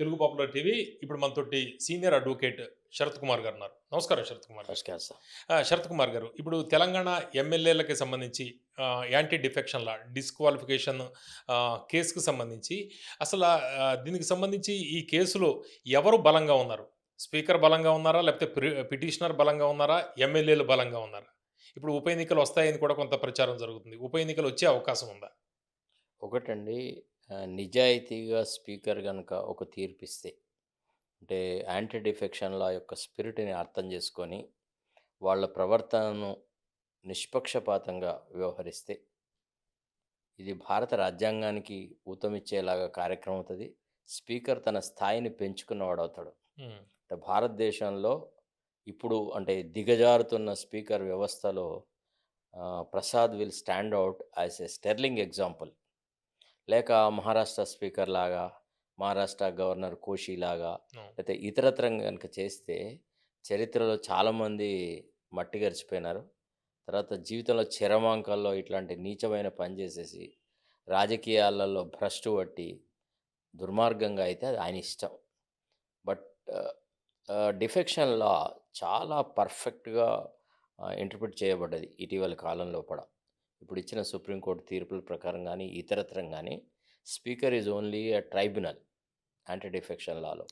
Telugu popular TV ఇప్పుడు మనతోటి senior advocate Sarath Kumar గారు ఉన్నారు నమస్కారం శరత్ కుమార్ గారు. నమస్కారం సార్. శరత్ కుమార్ గారు ఇప్పుడు తెలంగాణ ఎమ్మెల్యేలకి సంబంధించి యాంటీ డిఫెక్షన్ లా డిస్క్వాలిఫికేషన్ కేసుకు సంబంధించి అసలు దీనికి సంబంధించి ఈ కేసులో ఎవరు బలంగా ఉన్నారు? స్పీకర్ బలంగా ఉన్నారా? లేకపోతే పిటిషనర్ బలంగా ఉన్నారా? ఎమ్మెల్యేలు బలంగా ఉన్నారా? ఇప్పుడు ఉప ఎన్నికలు వస్తాయని కూడా కొంత ప్రచారం జరుగుతుంది. ఉప ఎన్నికలు వచ్చే అవకాశం ఉందా? ఒకటండి నిజాయితీగా స్పీకర్ కనుక ఒక తీర్పిస్తే అంటే యాంటీ డిఫెక్షన్ లా యొక్క స్పిరిట్ని అర్థం చేసుకొని వాళ్ళ ప్రవర్తనను నిష్పక్షపాతంగా వ్యవహరిస్తే ఇది భారత రాజ్యాంగానికి ఊతమిచ్చేలాగా కార్యక్రమం అవుతుంది. స్పీకర్ తన స్థాయిని పెంచుకున్నవాడు అవుతాడు అంటే భారతదేశంలో ఇప్పుడు అంటే దిగజారుతున్న స్పీకర్ వ్యవస్థలో Prasad will stand out as a sterling example. లేక మహారాష్ట్ర స్పీకర్ లాగా మహారాష్ట్ర గవర్నర్ కోషి లాగా. లేకపోతే ఇతరత్రం కనుక చేస్తే చరిత్రలో చాలామంది మట్టి గరిచిపోయినారు. తర్వాత జీవితంలో చరమాంకాల్లో ఇట్లాంటి నీచమైన పని చేసేసి రాజకీయాలలో భ్రష్టు పట్టి దుర్మార్గంగా అయితే అది ఆయన ఇష్టం. బట్ డిఫెక్షన్ లా చాలా పర్ఫెక్ట్గా ఇంటర్ప్రిట్ చేయబడ్డది ఇటీవల కాలంలో కూడా. ఇప్పుడు ఇచ్చిన సుప్రీంకోర్టు తీర్పుల ప్రకారం కానీ ఇతరత్రం కానీ speaker is only a tribunal anti defection Lalo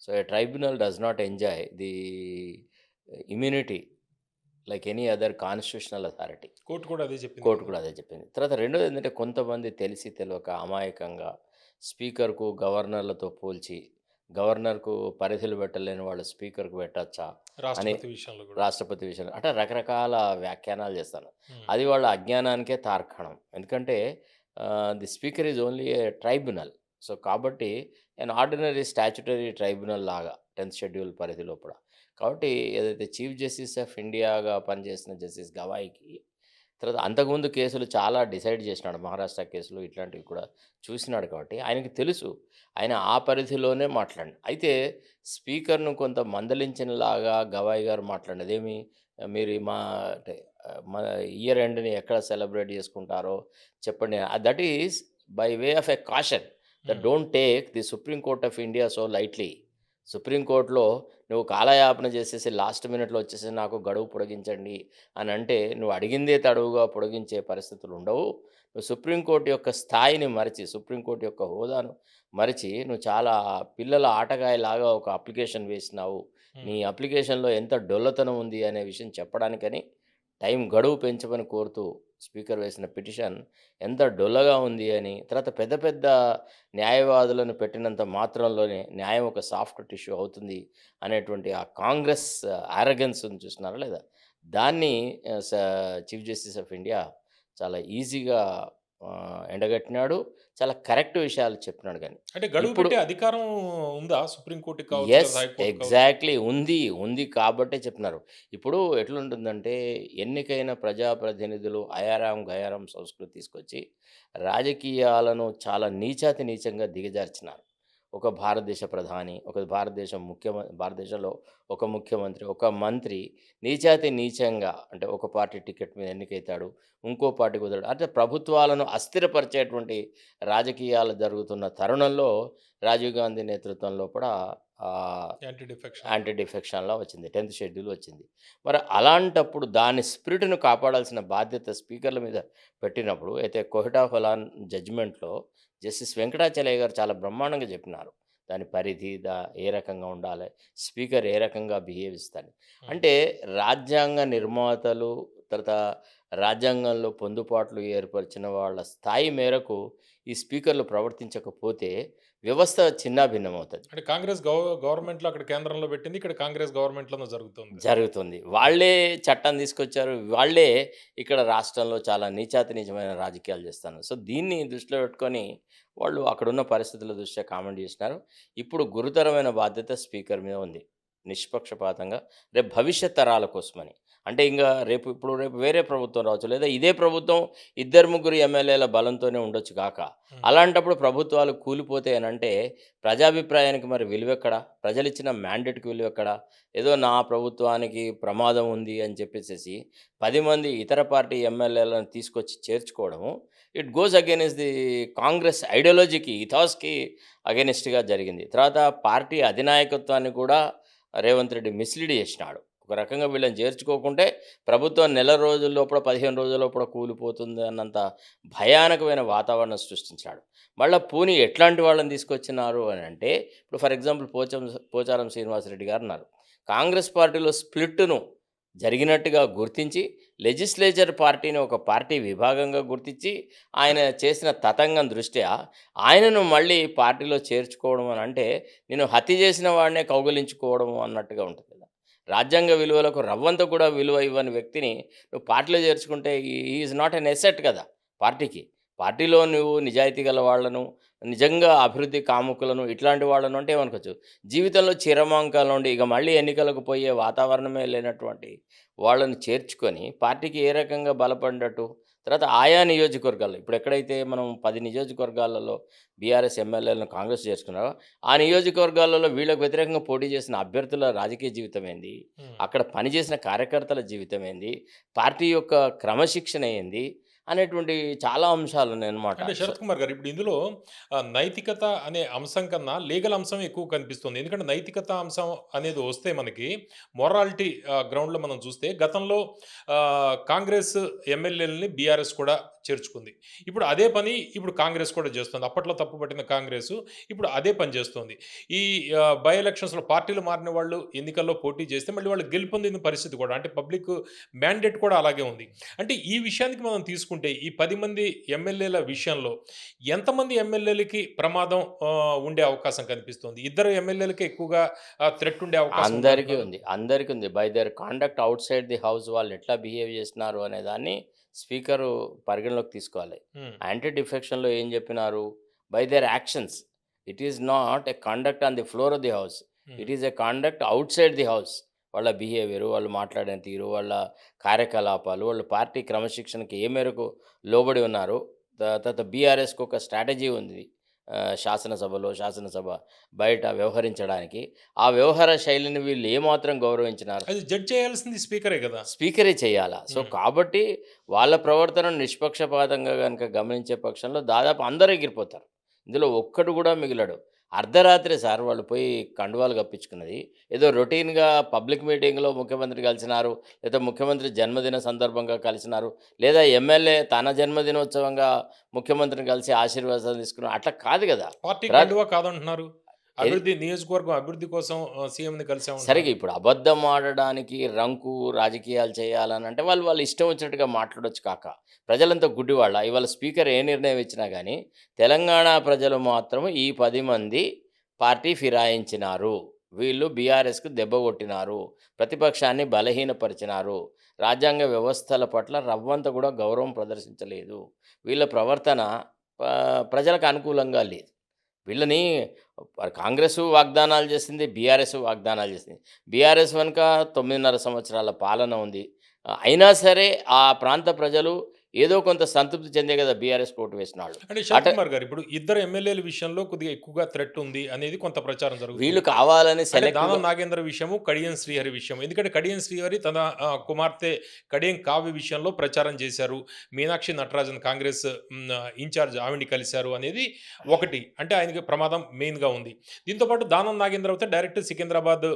so a tribunal does not enjoy the immunity like any other constitutional authority. Court కూడా అదే చెప్పింది కోర్టు కూడా అదే చెప్పింది. తర్వాత రెండోది ఏంటంటే కొంతమంది తెలిసి తెలియక అమాయకంగా స్పీకర్కు గవర్నర్లతో పోల్చి గవర్నర్కు పరిధులు పెట్టలేని వాళ్ళు స్పీకర్కు పెట్టచ్చా? కూడా. రాష్ట్రపతి విషయంలో. అంటే రకరకాల వ్యాఖ్యానాలు చేస్తాను. అది వాళ్ళ అజ్ఞానానికే తార్కాణం. ఎందుకంటే the speaker is only a tribunal. So కాబట్టి అండ్ ఆర్డినరీ స్టాచ్యుటరీ ట్రైబ్యునల్ లాగా టెన్త్ షెడ్యూల్ పరిధి లోపల కాబట్టి ఏదైతే చీఫ్ జస్టిస్ ఆఫ్ ఇండియాగా పనిచేసిన జస్టిస్ గవాయికి తర్వాత అంతకుముందు కేసులు చాలా డిసైడ్ చేసినాడు మహారాష్ట్ర కేసులు ఇట్లాంటివి కూడా చూసినాడు కాబట్టి ఆయనకి తెలుసు. ఆయన ఆ పరిధిలోనే మాట్లాడి అయితే స్పీకర్ను కొంత మందలించినలాగా గవాయి గారు మాట్లాడినది ఏమి మీరు మా మా ఇయర్ ఎండ్ని ఎక్కడ సెలబ్రేట్ చేసుకుంటారో చెప్పండి. That is by way of a caution. Um, don't take the supreme court of India so lightly. సుప్రీంకోర్టులో నువ్వు కాలయాపన చేసేసి లాస్ట్ మినిట్లో వచ్చేసి నాకు గడువు పొడిగించండి అని అంటే నువ్వు అడిగిందే తడువుగా పొడిగించే పరిస్థితులు ఉండవు. నువ్వు సుప్రీంకోర్టు యొక్క స్థాయిని మరిచి సుప్రీంకోర్టు యొక్క హోదాను మరిచి నువ్వు చాలా పిల్లల ఆటగాయలాగా ఒక అప్లికేషన్ వేసినావు. నీ అప్లికేషన్లో ఎంత డొల్లతనం ఉంది అనే విషయం చెప్పడానికని టైం గడువు పెంచమని కోరుతూ స్పీకర్ వేసిన పిటిషన్ ఎంత డొల్లగా ఉంది అని తర్వాత పెద్ద పెద్ద న్యాయవాదులను పెట్టినంత మాత్రంలోనే న్యాయం ఒక సాఫ్ట్ టిష్యూ అవుతుంది అనేటువంటి ఆ కాంగ్రెస్ ఆరగన్స్ చూస్తున్నారా లేదా? దాన్ని స- చీఫ్ జస్టిస్ ఆఫ్ ఇండియా చాలా ఈజీగా ఎండగట్టినాడు. చాలా కరెక్ట్ విషయాలు చెప్పినాడు కానీ అంటే గడువు అధికారం ఉందా? Supreme court yes? ఎగ్జాక్ట్లీ ఉంది. ఉంది కాబట్టే చెప్తున్నారు ఇప్పుడు ఎట్లుంటుందంటే ఎన్నికైన ప్రజాప్రతినిధులు అయారాం గయారాం సంస్కృతి తీసుకొచ్చి రాజకీయాలను చాలా నీచాతి నీచంగా దిగజార్చినారు. ఒక భారతదేశ ప్రధాని ఒక భారతదేశం ముఖ్యమంత్రి భారతదేశంలో ఒక ముఖ్యమంత్రి ఒక మంత్రి నీచాతి నీచంగా అంటే ఒక పార్టీ టికెట్ మీద ఎన్నికైతాడు ఇంకో పార్టీ కుదరడు అంటే ప్రభుత్వాలను అస్థిరపరిచేటువంటి రాజకీయాలు జరుగుతున్న తరుణంలో రాజీవ్ గాంధీ నేతృత్వంలో కూడా యాంటీ డిఫెక్షన్ యాంటీ డిఫెక్షన్లో వచ్చింది. టెన్త్ షెడ్యూల్ వచ్చింది. మరి అలాంటప్పుడు దాని స్పిరిట్ను కాపాడాల్సిన బాధ్యత స్పీకర్ల మీద పెట్టినప్పుడు అయితే కోహిటా ఫలాన్ జడ్జిమెంట్లో జస్టిస్ వెంకటాచలయ్య గారు చాలా బ్రహ్మాండంగా చెప్పినారు. దాని పరిధి దా ఏ రకంగా ఉండాలి స్పీకర్ ఏ రకంగా బిహేవ్ ఇస్తాడు అంటే రాజ్యాంగ నిర్మాతలు తర్వాత రాజ్యాంగంలో పొందుపాట్లు ఏర్పరిచిన వాళ్ళ స్థాయి మేరకు ఈ స్పీకర్లు ప్రవర్తించకపోతే వ్యవస్థ చిన్నాభిన్నమవుతుంది అంటే కాంగ్రెస్ గవ- గవర్నమెంట్లో అక్కడ కేంద్రంలో పెట్టింది ఇక్కడ కాంగ్రెస్ గవర్నమెంట్ లోనూ జరుగుతుంది. జరుగుతుంది. వాళ్ళే చట్టం తీసుకొచ్చారు వాళ్ళే ఇక్కడ రాష్ట్రంలో చాలా నీచాతి నిజమైన రాజకీయాలు చేస్తున్నారు. సో దీన్ని దృష్టిలో పెట్టుకొని వాళ్ళు అక్కడున్న పరిస్థితుల దృష్ట్యా కామెంట్ చేసినారు. ఇప్పుడు గురుతరమైన బాధ్యత స్పీకర్ మీద ఉంది. నిష్పక్షపాతంగా. రేపు భవిష్యత్ తరాల కోసమని. అంటే ఇంకా రేపు ఇప్పుడు రేపు వేరే ప్రభుత్వం రావచ్చు. లేదా ఇదే ప్రభుత్వం ఇద్దరు ముగ్గురు ఎమ్మెల్యేల బలంతోనే ఉండొచ్చు కాక. అలాంటప్పుడు ప్రభుత్వాలు కూలిపోతాయనంటే ప్రజాభిప్రాయానికి మరి విలువెక్కడ ప్రజలు ఇచ్చిన మ్యాండేట్కి విలువెక్కడ ఏదో నా ప్రభుత్వానికి ప్రమాదం ఉంది అని చెప్పేసి పది మంది ఇతర పార్టీ ఎమ్మెల్యేలను తీసుకొచ్చి చేర్చుకోవడము it goes against the Congress ఐడియాలజీకి ఇథాస్కి అగేనెస్ట్గా జరిగింది. తర్వాత పార్టీ అధినాయకత్వాన్ని కూడా రేవంత్ రెడ్డి మిస్లీడ్ చేసినాడు. ఒక రకంగా వీళ్ళని చేర్చుకోకుంటే ప్రభుత్వం నెల రోజుల లోపల పదిహేను రోజుల లోపల కూలిపోతుంది అన్నంత భయానకమైన వాతావరణం సృష్టించాడు. మళ్ళీ పూని ఎట్లాంటి వాళ్ళని తీసుకొచ్చినారు అని అంటే ఇప్పుడు ఫర్ ఎగ్జాంపుల్ పోచం పోచారం శ్రీనివాసరెడ్డి గారు అన్నారు. కాంగ్రెస్ పార్టీలో స్ప్లిట్ను జరిగినట్టుగా గుర్తించి లెజిస్లేచర్ పార్టీని ఒక పార్టీ విభాగంగా గుర్తించి ఆయన చేసిన తతంగం దృష్ట్యా ఆయనను మళ్ళీ పార్టీలో చేర్చుకోవడం అని అంటే నేను హత్య చేసిన వాడినే కౌగలించుకోవడం అన్నట్టుగా ఉంటుంది. రాజ్యాంగ విలువలకు రవ్వంత కూడా విలువ ఇవ్వని వ్యక్తిని నువ్వు పార్టీలో చేర్చుకుంటే ఈజ్ నాట్ ఎన్ ఎసెట్ కదా పార్టీకి. పార్టీలో నువ్వు నిజాయితీ గల వాళ్ళను నిజంగా అభివృద్ధి కాముకులను ఇట్లాంటి వాళ్ళను అంటే ఏమనుకోవచ్చు? జీవితంలో చిరమాంకాలు ఉండి ఇక మళ్ళీ ఎన్నికలకు పోయే వాతావరణమే లేనటువంటి వాళ్ళను చేర్చుకొని పార్టీకి ఏ రకంగా బలపడినట్టు తర్వాత ఆయా నియోజకవర్గాల్లో ఇప్పుడు ఎక్కడైతే మనం పది నియోజకవర్గాలలో బీఆర్ఎస్ ఎమ్మెల్యేలను కాంగ్రెస్ చేర్చుకున్నారో ఆ నియోజకవర్గాలలో వీళ్ళకు వ్యతిరేకంగా పోటీ చేసిన అభ్యర్థుల రాజకీయ జీవితం ఏంది. అక్కడ పనిచేసిన కార్యకర్తల జీవితం ఏంది? పార్టీ యొక్క క్రమశిక్షణ ఏంది? అనేటువంటి చాలా అంశాలు అంటే అనమాట శరత్ కుమార్ గారు ఇప్పుడు ఇందులో ఆ, నైతికత అనే అంశం కన్నా లీగల్ అంశం ఎక్కువ కనిపిస్తుంది. ఎందుకంటే నైతికత అంశం అనేది వస్తే మనకి మొరాలిటీ గ్రౌండ్లో మనం చూస్తే గతంలో ఆ, కాంగ్రెస్ ఎమ్మెల్యేలని బీఆర్ఎస్ కూడా చేర్చుకుంది. ఇప్పుడు అదే పని ఇప్పుడు కాంగ్రెస్ కూడా చేస్తుంది. అప్పట్లో తప్పుపట్టిన కాంగ్రెస్ ఇప్పుడు అదే పని చేస్తుంది. ఈ ఆ, బై ఎలక్షన్స్లో పార్టీలు మారిన వాళ్ళు ఎన్నికల్లో పోటీ చేస్తే మళ్ళీ వాళ్ళు గెలుపొందిన పరిస్థితి కూడా అంటే పబ్లిక్ మ్యాండేట్ కూడా అలాగే ఉంది. అంటే ఈ విషయానికి మనం తీసుకుంటే ఈ పది మంది ఎమ్మెల్యేల విషయంలో ఎంతమంది ఎమ్మెల్యేలకి ప్రమాదం ఉండే అవకాశం కనిపిస్తుంది? ఇద్దరు ఎమ్మెల్యేలకి ఎక్కువగా థ్రెట్ ఉండే అవకాశం అందరికీ? ఉంది. అందరికీ ఉంది. By their conduct outside the house వాళ్ళు ఎట్లా బిహేవ్ చేస్తున్నారు అనే దాన్ని స్పీకరు పరిగణలోకి తీసుకోవాలి. యాంటీ డిఫెక్షన్లో ఏం చెప్పినారు? By their actions it is not a conduct on the floor of the house it is a conduct outside the house వాళ్ళ బిహేవియర్ వాళ్ళు మాట్లాడే తీరు వాళ్ళ కార్యకలాపాలు వాళ్ళ పార్టీ క్రమశిక్షణకి ఏ మేరకు లోబడి ఉన్నారు. తర్వాత బీఆర్ఎస్కి ఒక స్ట్రాటజీ ఉంది. శాసనసభలో శాసనసభ బయట వ్యవహరించడానికి. ఆ వ్యవహార శైలిని వీళ్ళు ఏమాత్రం గౌరవించినారు? అది జడ్జ్ చేయాల్సింది స్పీకరే కదా. స్పీకరే చేయాలా? సో. కాబట్టి వాళ్ళ ప్రవర్తనను నిష్పక్షపాతంగా కనుక గమనించే పక్షంలో దాదాపు అందరూ ఎగిరిపోతారు. ఇందులో ఒక్కడు కూడా మిగిలడు. అర్ధరాత్రి సార్ వాళ్ళు పోయి కండువాలు కప్పించుకున్నది. ఏదో రొటీన్గా పబ్లిక్ మీటింగ్లో ముఖ్యమంత్రి కలిసినారు లేదా ముఖ్యమంత్రి జన్మదిన సందర్భంగా కలిసినారు లేదా ఎమ్మెల్యే తన జన్మదినోత్సవంగా ముఖ్యమంత్రిని కలిసి ఆశీర్వాదాలు తీసుకున్నారు. అట్లా కాదు కదా. పార్టీ రా- కండువా కాదంటున్నారు. అభివృద్ధి నియోజకవర్గం అభివృద్ధి కోసం సీఎంని కలిసాము సరిగా ఇప్పుడు అబద్ధం ఆడడానికి రంకు రాజకీయాలు చేయాలని అంటే వాళ్ళు వాళ్ళు ఇష్టం వచ్చినట్టుగా మాట్లాడొచ్చు కాక. ప్రజలంతా గుడ్డివాళ్ళ. ఇవాళ స్పీకర్ ఏ నిర్ణయం ఇచ్చినా కానీ తెలంగాణ ప్రజలు మాత్రం ఈ పది మంది పార్టీ ఫిరాయించినారు. వీళ్ళు బీఆర్ఎస్కు దెబ్బ కొట్టినారు. ప్రతిపక్షాన్ని బలహీనపరిచినారు. రాజ్యాంగ వ్యవస్థల పట్ల రవ్వంత కూడా గౌరవం ప్రదర్శించలేదు. వీళ్ళ ప్రవర్తన ప్రజలకు అనుకూలంగా లేదు. వీళ్ళని కాంగ్రెస్ వాగ్దానాలు చేసింది బీఆర్ఎస్ వాగ్దానాలు చేసింది. బీఆర్ఎస్ వెనుక తొమ్మిదిన్నర సంవత్సరాల పాలన ఉంది. అయినా సరే ఆ ప్రాంత ప్రజలు ఏదో కొంత సంతృప్తి చెందే కదా బీఆర్ఎస్ ఓటు వేసిన వాళ్ళు. అంటే గారు ఇప్పుడు ఇద్దరు ఎమ్మెల్యేల విషయంలో కొద్దిగా ఎక్కువగా థ్రెట్ ఉంది అనేది కొంత ప్రచారం జరుగుతుంది. వీళ్ళు కావాలని దానం నాగేంద్ర విషయము కడియం శ్రీహరి విషయం ఎందుకంటే కడియం శ్రీహరి తన కుమార్తె కడియం కావ్య విషయంలో ప్రచారం చేశారు. మీనాక్షి నటరాజన్ కాంగ్రెస్ ఇన్ఛార్జ్ ఆవిడ్ని కలిశారు అనేది ఒకటి. అంటే ఆయనకి ప్రమాదం మెయిన్గా ఉంది. దీంతోపాటు దానం నాగేంద్ర అయితే డైరెక్ట్ సికింద్రాబాద్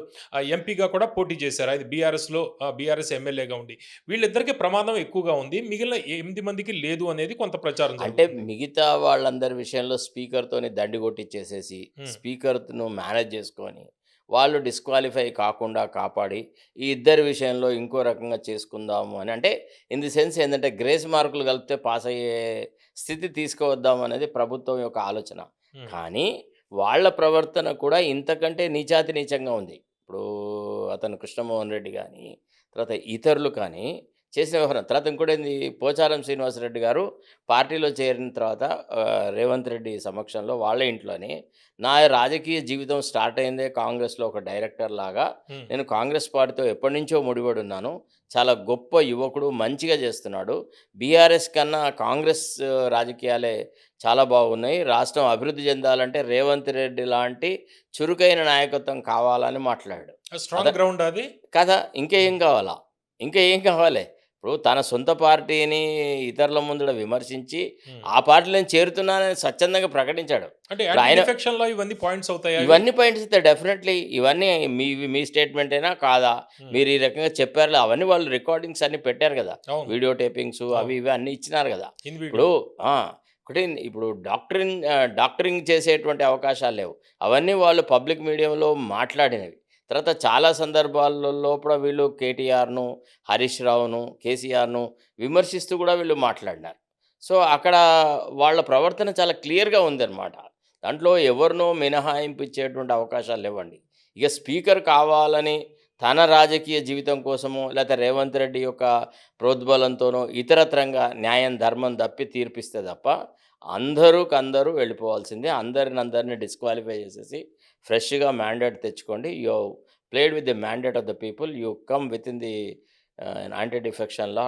ఎంపీగా కూడా పోటీ చేశారు. ఆయన బీఆర్ఎస్లో బీఆర్ఎస్ ఎమ్మెల్యేగా ఉండి. వీళ్ళిద్దరికీ ప్రమాదం ఎక్కువగా ఉంది. మిగిలిన ఎనిమిది మందికి లేదు అనేది కొంత ప్రచారం అంటే. మిగతా వాళ్ళందరి విషయంలో స్పీకర్తోని దండి కొట్టించేసేసి Hmm. స్పీకర్ను మేనేజ్ చేసుకొని వాళ్ళు డిస్క్వాలిఫై కాకుండా కాపాడి ఈ ఇద్దరి విషయంలో ఇంకో రకంగా చేసుకుందాము అని అంటే ఇన్ ది సెన్స్ ఏంటంటే గ్రేస్ మార్కులు కలిపితే పాస్ అయ్యే స్థితి తీసుకువద్దాం అనేది ప్రభుత్వం యొక్క ఆలోచన. కానీ వాళ్ళ ప్రవర్తన కూడా ఇంతకంటే నీచాతి నీచంగా ఉంది ఇప్పుడు అతను కృష్ణమోహన్ రెడ్డి కానీ తర్వాత ఇతరులు కానీ చేసిన వ్యవహారం. తర్వాత ఇంకోటి ఏంది? పోచారం శ్రీనివాసరెడ్డి గారు పార్టీలో చేరిన తర్వాత రేవంత్ రెడ్డి సమక్షంలో వాళ్ళ ఇంట్లోనే నా రాజకీయ జీవితం స్టార్ట్ అయిందే కాంగ్రెస్లో ఒక డైరెక్టర్ లాగా. నేను కాంగ్రెస్ పార్టీతో ఎప్పటి నుంచో ముడిపడి ఉన్నాను. చాలా గొప్ప యువకుడు మంచిగా చేస్తున్నాడు. బీఆర్ఎస్ కన్నా కాంగ్రెస్ రాజకీయాలే చాలా బాగున్నాయి. రాష్ట్రం అభివృద్ధి చెందాలంటే రేవంత్ రెడ్డి లాంటి చురుకైన నాయకత్వం కావాలని మాట్లాడాడు. స్ట్రాంగ్ గ్రౌండ్ అది? కదా ఇంకేం కావాలా? ఇంకా ఏం కావాలి? ఇప్పుడు తన సొంత పార్టీని ఇతరుల ముందర విమర్శించి. ఆ పార్టీలో చేరుతున్నానని స్వచ్ఛందంగా ప్రకటించాడు. అంటే ఆయన- ఇవన్నీ పాయింట్స్ అవుతాయి? ఇవన్నీ పాయింట్స్ డెఫినెట్లీ ఇవన్నీ మీ మీ స్టేట్మెంట్ అయినా కాదా? మీరు ఈ రకంగా చెప్పారు అవన్నీ వాళ్ళు రికార్డింగ్స్ అన్ని పెట్టారు కదా. వీడియో టేపింగ్స్ అవి ఇవి అన్ని ఇచ్చినారు కదా. ఇప్పుడు ఒకటి ఇప్పుడు డాక్టరింగ్ డాక్టరింగ్ చేసేటువంటి అవకాశాలు లేవు. అవన్నీ వాళ్ళు పబ్లిక్ మీడియంలో మాట్లాడినవి. తర్వాత చాలా సందర్భాలలో కూడా వీళ్ళు కేటీఆర్ను హరీష్ రావును కేసీఆర్ను విమర్శిస్తూ కూడా వీళ్ళు మాట్లాడినారు. సో అక్కడ వాళ్ళ ప్రవర్తన చాలా క్లియర్గా ఉందన్నమాట. దాంట్లో ఎవరినో మినహాయింపు ఇచ్చేటువంటి అవకాశాలు లేవండి. ఇక స్పీకర్ కావాలని తన రాజకీయ జీవితం కోసమో లేకపోతే రేవంత్ రెడ్డి యొక్క ప్రోద్బలంతోనో ఇతరత్రంగా న్యాయం ధర్మం తప్పి తీర్పిస్తే తప్ప అందరూ అందరూ వెళ్ళిపోవాల్సిందే. అందరిని అందరిని డిస్క్వాలిఫై చేసేసి ఫ్రెష్గా మ్యాండేట్ తెచ్చుకోండి. You played with the mandate of the people. You come with in the anti defection law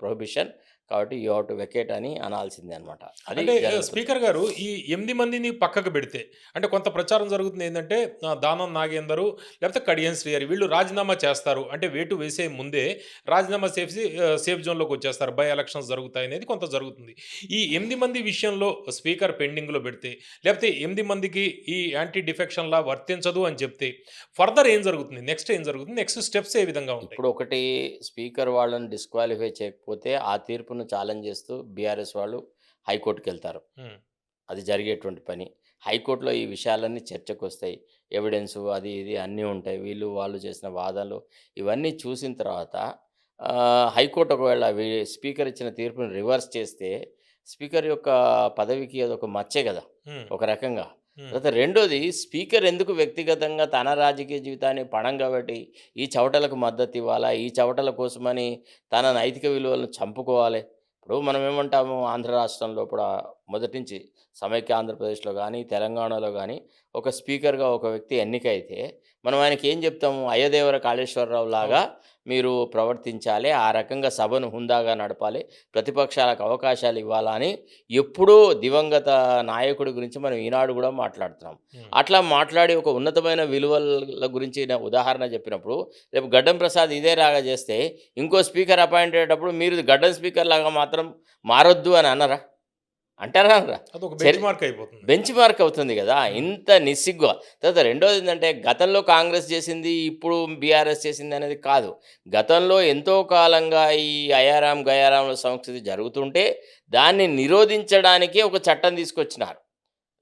prohibition. కాబట్టి యూ హవ్ టు వెకేట్ అని అనాల్సిందే అనమాట అంటే. స్పీకర్ గారు ఈ ఎనిమిది మందిని పక్కకు పెడితే అంటే కొంత ప్రచారం జరుగుతుంది ఏంటంటే దానం నాగేందరు లేకపోతే కడియన్ శ్రీహరి వీళ్ళు రాజీనామా చేస్తారు. అంటే వేటు వేసే ముందే రాజీనామా చేసి ఆ, సేఫ్ జోన్లోకి వచ్చేస్తారు. బై ఎలక్షన్స్ జరుగుతాయి అనేది కొంత జరుగుతుంది. ఈ ఎనిమిది మంది విషయంలో స్పీకర్ పెండింగ్లో పెడితే లేకపోతే ఎనిమిది మందికి ఈ యాంటీ డిఫెక్షన్ లా వర్తించదు అని చెప్తే ఫర్దర్ ఏం జరుగుతుంది? నెక్స్ట్ ఏం జరుగుతుంది? నెక్స్ట్ స్టెప్స్ ఏ విధంగా ఉంటాయి? ఇప్పుడు ఒకటి స్పీకర్ వాళ్ళని డిస్క్వాలిఫై చేయకపోతే ఆ తీర్పును ఛాలెంజ్ చేస్తూ బీఆర్ఎస్ వాళ్ళు హైకోర్టుకి వెళ్తారు అది జరిగేటువంటి పని. హైకోర్టులో ఈ విషయాలన్నీ చర్చకు వస్తాయి ఎవిడెన్స్ అది ఇది అన్నీ ఉంటాయి. వీళ్ళు వాళ్ళు చేసిన వాదనలు ఇవన్నీ చూసిన తర్వాత హైకోర్టు ఒకవేళ స్పీకర్ ఇచ్చిన తీర్పుని రివర్స్ చేస్తే స్పీకర్ యొక్క పదవికి అదొక మచ్చే కదా. ఒక రకంగా. తర్వాత రెండోది స్పీకర్ ఎందుకు వ్యక్తిగతంగా తన రాజకీయ జీవితాన్ని పణం కాబట్టి ఈ చవటలకు మద్దతు ఇవ్వాలా? ఈ చవటల కోసమని తన నైతిక విలువలను చంపుకోవాలి. ఇప్పుడు మనం ఏమంటాము ఆంధ్ర రాష్ట్రంలో కూడా మొదటి నుంచి సమైక్య ఆంధ్రప్రదేశ్లో కానీ తెలంగాణలో కానీ ఒక స్పీకర్గా ఒక వ్యక్తి ఎన్నికైతే మనం ఆయనకి ఏం చెప్తాము? అయ్యదేవర కాళేశ్వరరావు లాగా మీరు ప్రవర్తించాలి ఆ రకంగా సభను హుందాగా నడపాలి ప్రతిపక్షాలకు అవకాశాలు ఇవ్వాలా అని ఎప్పుడూ దివంగత నాయకుడి గురించి మనం ఈనాడు కూడా మాట్లాడుతున్నాం. అట్లా మాట్లాడి ఒక ఉన్నతమైన విలువల గురించి ఉదాహరణ చెప్పినప్పుడు రేపు గడ్డం ప్రసాద్ ఇదే రాగా చేస్తే ఇంకో స్పీకర్ అపాయింట్ అయ్యేటప్పుడు మీరు గడ్డం స్పీకర్ లాగా మాత్రం మారొద్దు అని అన్నారా? అంటారా? మార్క్ అయిపోతుంది. బెంచ్ మార్క్ అవుతుంది కదా. ఇంత నిస్సిగ్గు. తర్వాత రెండోది ఏంటంటే గతంలో కాంగ్రెస్ చేసింది ఇప్పుడు బీఆర్ఎస్ చేసింది అనేది కాదు. గతంలో ఎంతో కాలంగా ఈ అయారాం గయారాంల సంస్కృతి జరుగుతుంటే దాన్ని నిరోధించడానికి ఒక చట్టం తీసుకొచ్చినారు.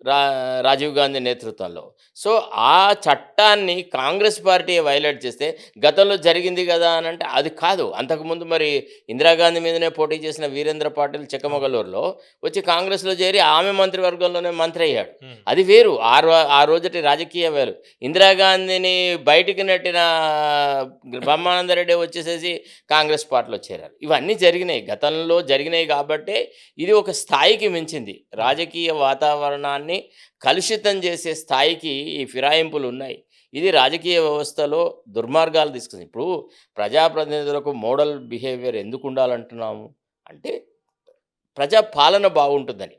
రా రాజీవ్ గాంధీ నేతృత్వంలో. సో ఆ చట్టాన్ని కాంగ్రెస్ పార్టీ వైలేట్ చేస్తే గతంలో జరిగింది కదా అని అంటే అది కాదు. అంతకుముందు మరి ఇందిరాగాంధీ మీదనే పోటీ చేసిన వీరేంద్ర పాటిల్ చిక్కమగలూరులో వచ్చి కాంగ్రెస్లో చేరి ఆమె మంత్రివర్గంలోనే మంత్రి అయ్యాడు. అది వేరు. ఆ రో ఆ రోజటి రాజకీయ వేరు ఇందిరాగాంధీని బయటికి నెట్టిన బ్రహ్మానందరెడ్డి వచ్చేసేసి కాంగ్రెస్ పార్టీలో చేరారు. ఇవన్నీ జరిగినాయి. గతంలో జరిగినాయి కాబట్టే ఇది ఒక స్థాయికి మించింది. రాజకీయ వాతావరణాన్ని కలుషితం చేసే స్థాయికి ఈ ఫిరాయింపులు ఉన్నాయి. ఇది రాజకీయ వ్యవస్థలో దుర్మార్గాలు తీసుకుంది ఇప్పుడు ప్రజాప్రతినిధులకు మోడల్ బిహేవియర్ ఎందుకు ఉండాలంటున్నాము? అంటే ప్రజా పాలన బాగుంటుందని.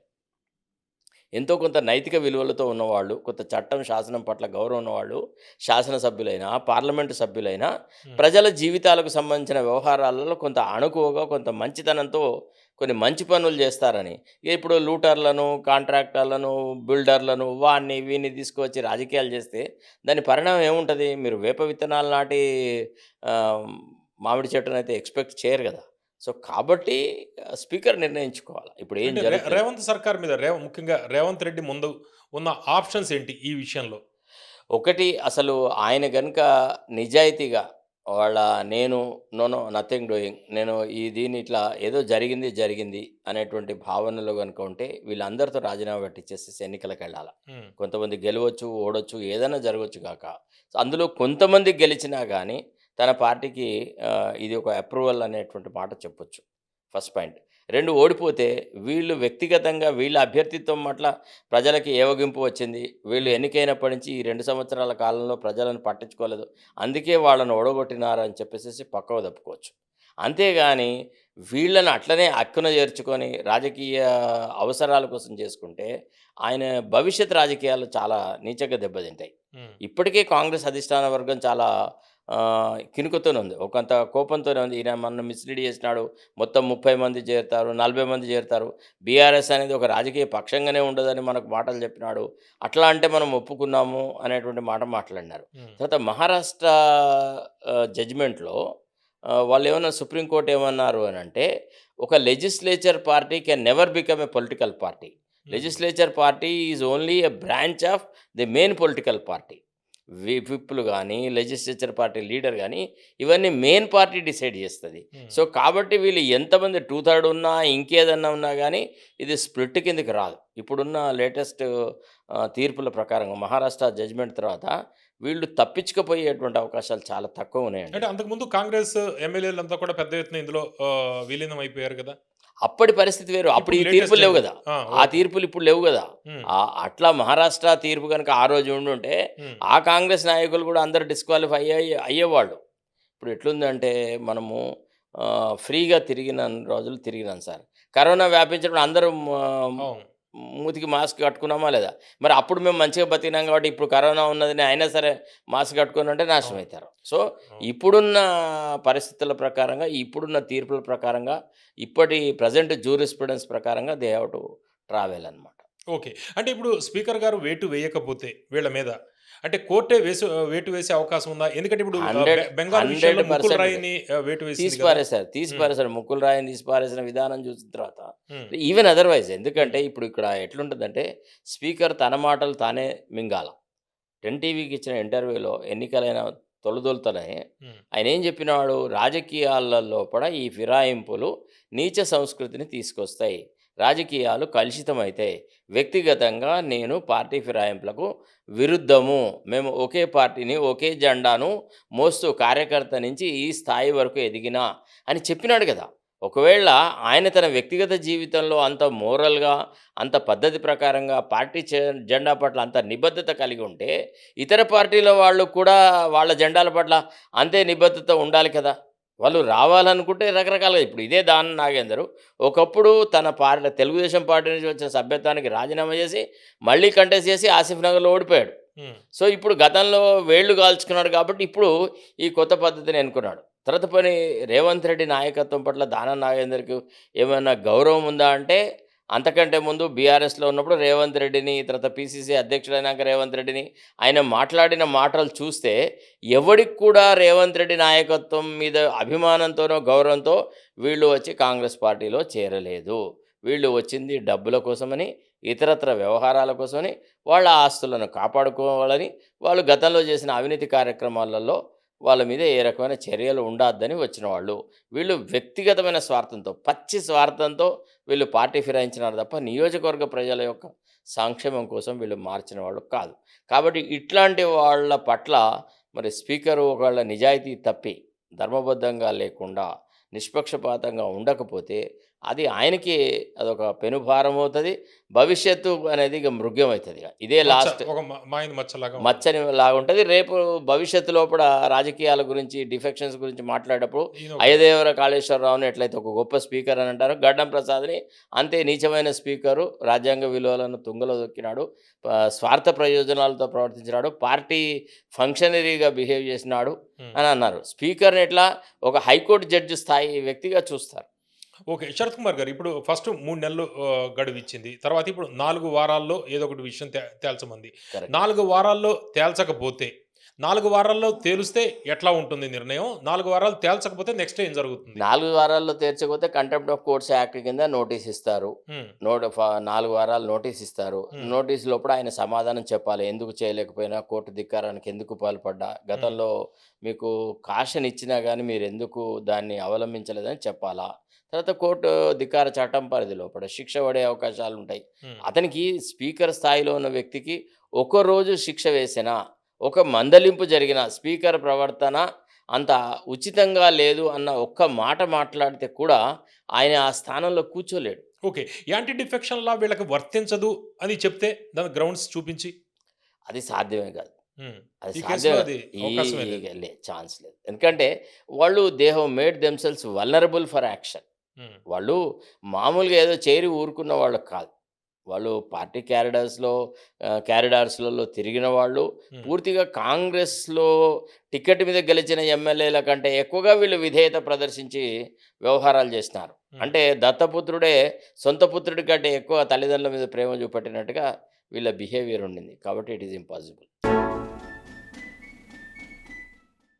ఎంతో కొంత నైతిక విలువలతో ఉన్నవాళ్ళు కొంత చట్టం శాసనం పట్ల గౌరవం ఉన్నవాళ్ళు శాసనసభ్యులైనా పార్లమెంటు సభ్యులైనా. ప్రజల జీవితాలకు సంబంధించిన వ్యవహారాలలో కొంత అణుకువగా కొంత మంచితనంతో కొన్ని మంచి పనులు చేస్తారని. ఇప్పుడు లూటర్లను కాంట్రాక్టర్లను బిల్డర్లను వాడిని వీడిని తీసుకువచ్చి రాజకీయాలు చేస్తే దాని పరిణామం ఏముంటుంది? మీరు వేప విత్తనాలు నాటి మామిడి చెట్టును అయితే ఎక్స్పెక్ట్ చేయరు కదా. సో కాబట్టి స్పీకర్ నిర్ణయించుకోవాలి. ఇప్పుడు ఏం రేవంత్ సర్కార్ మీద రేవ ముఖ్యంగా రేవంత్ రెడ్డి ముందు ఉన్న ఆప్షన్స్ ఏంటి ఈ విషయంలో? ఒకటి అసలు ఆయన కనుక నిజాయితీగా వాళ్ళ నేను నోనో నథింగ్ డూయింగ్. నేను ఈ దీన్ని ఇట్లా ఏదో జరిగింది జరిగింది అనేటువంటి భావనలో కనుక ఉంటే వీళ్ళందరితో రాజీనామా పెట్టించేసి ఎన్నికలకు వెళ్ళాలి కొంతమంది గెలవచ్చు ఓడొచ్చు ఏదైనా జరగవచ్చు కాక అందులో కొంతమంది గెలిచినా కానీ తన పార్టీకి ఇది ఒక అప్రూవల్ అనేటువంటి మాట చెప్పొచ్చు. First point. రెండు ఓడిపోతే వీళ్ళు వ్యక్తిగతంగా వీళ్ళ అభ్యర్థిత్వం పట్ల ప్రజలకి ఏవగింపు వచ్చింది. వీళ్ళు ఎన్నికైనప్పటి నుంచి ఈ రెండు సంవత్సరాల కాలంలో ప్రజలను పట్టించుకోలేదు. అందుకే వాళ్ళను ఓడగొట్టినారు అని చెప్పేసి పక్కకు తప్పుకోవచ్చు అంతేగాని వీళ్ళని అట్లనే అక్కున చేర్చుకొని రాజకీయ అవసరాల కోసం చేసుకుంటే ఆయన భవిష్యత్ రాజకీయాలు చాలా నీచంగా దెబ్బతింటాయి. ఇప్పటికే కాంగ్రెస్ అధిష్టాన వర్గం చాలా కినుకుతూనే ఉంది. ఒకంత కోపంతోనే ఉంది. ఈయన మన మిస్లీడ్ చేసినాడు. మొత్తం ముప్పై మంది చేరుతారు నలభై మంది చేరుతారు. బీఆర్ఎస్ అనేది ఒక రాజకీయ పక్షంగానే ఉండదని మనకు మాటలు చెప్పినాడు. అట్లా అంటే మనం ఒప్పుకున్నాము అనేటువంటి మాట మాట్లాడినారు. తర్వాత మహారాష్ట్ర జడ్జిమెంట్లో వాళ్ళు ఏమన్నా సుప్రీంకోర్టు ఏమన్నారు అని అంటే ఒక legislature party can never become a political party. Legislature party is only a branch of the main political party. విప్లు కానీ లెజిస్లేచర్ పార్టీ లీడర్ కానీ ఇవన్నీ మెయిన్ పార్టీ డిసైడ్ చేస్తుంది. ఉమ్, సో కాబట్టి వీళ్ళు ఎంతమంది టూ థర్డ్ ఉన్నా ఇంకేదన్నా ఉన్నా కానీ ఇది స్ప్లిట్ కిందకి రాదు. ఇప్పుడున్న లేటెస్ట్ తీర్పుల ప్రకారం మహారాష్ట్ర జడ్జిమెంట్ తర్వాత వీళ్ళు తప్పించుకుపోయేటువంటి అవకాశాలు చాలా తక్కువ ఉన్నాయండి. అంటే అంతకుముందు కాంగ్రెస్ ఎమ్మెల్యేలంతా కూడా పెద్ద ఎత్తున ఇందులో విలీనం అయిపోయారు కదా? అప్పటి పరిస్థితి వేరు. అప్పుడు ఈ తీర్పులు లేవు కదా. ఆ. తీర్పులు ఇప్పుడు లేవు కదా. అట్లా మహారాష్ట్ర తీర్పు కనుక ఆ రోజు ఉండుంటే ఆ కాంగ్రెస్ నాయకులు కూడా అందరు డిస్క్వాలిఫై అయ్యి అయ్యేవాళ్ళు. ఇప్పుడు ఎట్లుందంటే మనము ఫ్రీగా తిరిగిన రోజులు తిరిగినాం సార్. కరోనా వ్యాపించినప్పుడు అందరూ మూతికి మాస్క్ కట్టుకున్నామా లేదా మరి అప్పుడు మేము మంచిగా బతికినాం కాబట్టి ఇప్పుడు కరోనా ఉన్నదని అయినా సరే మాస్క్ కట్టుకుని అంటే నాశనం. అవుతారు సో. ఇప్పుడున్న పరిస్థితుల ప్రకారంగా ఇప్పుడున్న తీర్పుల ప్రకారంగా ఇప్పటి ప్రజెంట్ జూరిస్ప్రుడెన్స్ ప్రకారంగా దే హ్యావ్ టు ట్రావెల్ అనమాట ఓకే అంటే ఇప్పుడు స్పీకర్ గారు వేటు వేయకపోతే వీళ్ళ మీద అంటే కోర్టే వేసి వేటు వేసే అవకాశం ఉందా ఎందుకంటే ఇప్పుడు బెంగాల్ రాయిని వేటు వేసింది తీసి. పారేశారు తీసి మ్మ్. పారేశారు ముక్కులు రాయని తీసి పారేసిన విధానం చూసిన తర్వాత ఈవెన్ అదర్వైజ్ ఎందుకంటే ఇప్పుడు ఇక్కడ ఎట్లుంటుందంటే స్పీకర్ తన మాటలు తానే మింగాల. టెన్ టీవీకి ఇచ్చిన ఇంటర్వ్యూలో ఎన్నికలైన తొలదొలతోనే ఆయన ఏం చెప్పినాడు? రాజకీయాలలో కూడా ఈ ఫిరాయింపులు నీచ సంస్కృతిని తీసుకొస్తాయి. రాజకీయాలు కలుషితమైతే వ్యక్తిగతంగా నేను పార్టీ ఫిరాయింపులకు విరుద్ధము. మేము ఒకే పార్టీని ఒకే జెండాను మోస్తూ కార్యకర్త నుంచి ఈ స్థాయి వరకు ఎదిగినా అని చెప్పినాడు కదా. ఒకవేళ ఆయన తన వ్యక్తిగత జీవితంలో అంత మోరల్గా అంత పద్ధతి ప్రకారంగా పార్టీ జెండా పట్ల అంత నిబద్ధత కలిగి ఉంటే ఇతర పార్టీల వాళ్ళు కూడా వాళ్ళ జెండాల పట్ల అంతే నిబద్ధత ఉండాలి కదా! వాళ్ళు రావాలనుకుంటే రకరకాలుగా ఇప్పుడు ఇదే దాని నాగేందరు. ఒకప్పుడు తన పార్టీ తెలుగుదేశం పార్టీ నుంచి వచ్చిన సభ్యత్వానికి రాజీనామా చేసి మళ్ళీ కంటెస్ట్ చేసి ఆసిఫ్ నగర్లో ఓడిపోయాడు. సో ఇప్పుడు గతంలో వేళ్ళు కాల్చుకున్నాడు కాబట్టి ఇప్పుడు ఈ కొత్త పద్ధతిని ఎన్నుకున్నాడు. తర్వాత పని రేవంత్ రెడ్డి నాయకత్వం పట్ల దాన నాగేందర్కి ఏమైనా గౌరవం ఉందా అంటే అంతకంటే ముందు బీఆర్ఎస్లో ఉన్నప్పుడు రేవంత్ రెడ్డిని తర్వాత పీసీసీ అధ్యక్షుడైనాక రేవంత్ రెడ్డిని ఆయన మాట్లాడిన మాటలు చూస్తే ఎవడికి కూడా రేవంత్ రెడ్డి నాయకత్వం మీద అభిమానంతోనో గౌరవంతో వీళ్ళు వచ్చి కాంగ్రెస్ పార్టీలో చేరలేదు. వీళ్ళు వచ్చింది డబ్బుల కోసమని ఇతరత్ర వ్యవహారాల కోసమని వాళ్ళ ఆస్తులను కాపాడుకోవాలని వాళ్ళు గతంలో చేసిన అవినీతి కార్యక్రమాలలో వాళ్ళ మీద ఏ రకమైన చర్యలు ఉండొద్దని వచ్చిన వాళ్ళు వీళ్ళు వ్యక్తిగతమైన స్వార్థంతో పచ్చి స్వార్థంతో వీళ్ళు పార్టీ ఫిరాయించినారు తప్ప నియోజకవర్గ ప్రజల యొక్క సంక్షేమం కోసం వీళ్ళు మార్చిన వాళ్ళు కాదు. కాబట్టి ఇట్లాంటి వాళ్ళ పట్ల మరి స్పీకరు ఒకళ్ళ నిజాయితీ తప్పి ధర్మబద్ధంగా లేకుండా నిష్పక్షపాతంగా ఉండకపోతే అది ఆయనకి అదొక పెనుభారం అవుతుంది భవిష్యత్తు అనేది ఇక మృగ్యం అవుతుంది. ఇదే లాస్ట్. మచ్చని లాగా ఉంటుంది రేపు భవిష్యత్తు లోపల రాజకీయాల గురించి డిఫెక్షన్స్ గురించి మాట్లాడేటప్పుడు అయ్యదేవర కాళేశ్వరరావుని ఎట్లయితే ఒక గొప్ప స్పీకర్ అని అంటారు గడ్డం ప్రసాద్ని అంతే నీచమైన స్పీకరు రాజ్యాంగ విలువలను తుంగలో దొక్కినాడు స్వార్థ ప్రయోజనాలతో ప్రవర్తించినాడు పార్టీ ఫంక్షనరీగా బిహేవ్ చేసినాడు. అని అన్నారు స్పీకర్ని ఎట్లా ఒక హైకోర్టు జడ్జి స్థాయి వ్యక్తిగా చూస్తారు ఓకే శరత్ కుమార్ గారు ఇప్పుడు ఫస్ట్ మూడు నెలలు గడువు ఇచ్చింది తర్వాత ఇప్పుడు నాలుగు వారాల్లో ఏదో ఒకటి విషయం తేల్చమంది. నాలుగు వారాల్లో తేల్చకపోతే నాలుగు వారాల్లో తేలిస్తే ఎట్లా ఉంటుంది నిర్ణయం? నాలుగు వారాలు తేల్చకపోతే నెక్స్ట్ ఏం జరుగుతుంది? నాలుగు వారాల్లో తీర్చకపోతే కంటెంప్ట్ ఆఫ్ కోర్ట్స్ యాక్ట్ కింద నోటీస్ ఇస్తారు. నోట్ నాలుగు వారాలు నోటీస్ ఇస్తారు. నోటీస్ లోపల ఆయన సమాధానం చెప్పాలి. ఎందుకు చేయలేకపోయినా కోర్టు ధిక్కారానికి ఎందుకు పాల్పడ్డా? గతంలో మీకు కాషన్ ఇచ్చినా కానీ మీరు ఎందుకు దాన్ని అవలంబించలేదని చెప్పాలా? తర్వాత కోర్టు ధిక్కార చట్టం పరిధి లోపల శిక్ష పడే అవకాశాలు ఉంటాయి అతనికి స్పీకర్ స్థాయిలో ఉన్న వ్యక్తికి ఒక రోజు శిక్ష వేసినా ఒక మందలింపు జరిగిన స్పీకర్ ప్రవర్తన అంత ఉచితంగా లేదు అన్న ఒక్క మాట మాట్లాడితే కూడా ఆయన ఆ స్థానంలో కూర్చోలేడు. ఓకే. యాంటీ డిఫెక్షన్ లా వీళ్ళకి వర్తించదు అని చెప్తే దాని గ్రౌండ్స్ చూపించి? అది సాధ్యమే కాదు. అది సాధ్యమే ఛాన్స్ లేదు. ఎందుకంటే వాళ్ళు they have made themselves vulnerable for action. వాళ్ళు మామూలుగా ఏదో చేరి ఊరుకున్న వాళ్ళు కాదు. వాళ్ళు పార్టీ క్యారిడార్స్‌లో క్యారిడార్స్‌లలో తిరిగిన వాళ్ళు. పూర్తిగా కాంగ్రెస్‌లో టికెట్ మీద గెలిచిన ఎమ్మెల్యేల కంటే ఎక్కువగా వీళ్ళు విధేయత ప్రదర్శించి వ్యవహారాలు. హ్మ్. అంటే దత్తపుత్రుడే సొంత పుత్రుడి కంటే ఎక్కువ తల్లిదండ్రుల మీద ప్రేమ చూపెట్టినట్టుగా వీళ్ళ బిహేవియర్ ఉండింది. కాబట్టి ఇట్ ఈస్ ఇంపాసిబుల్.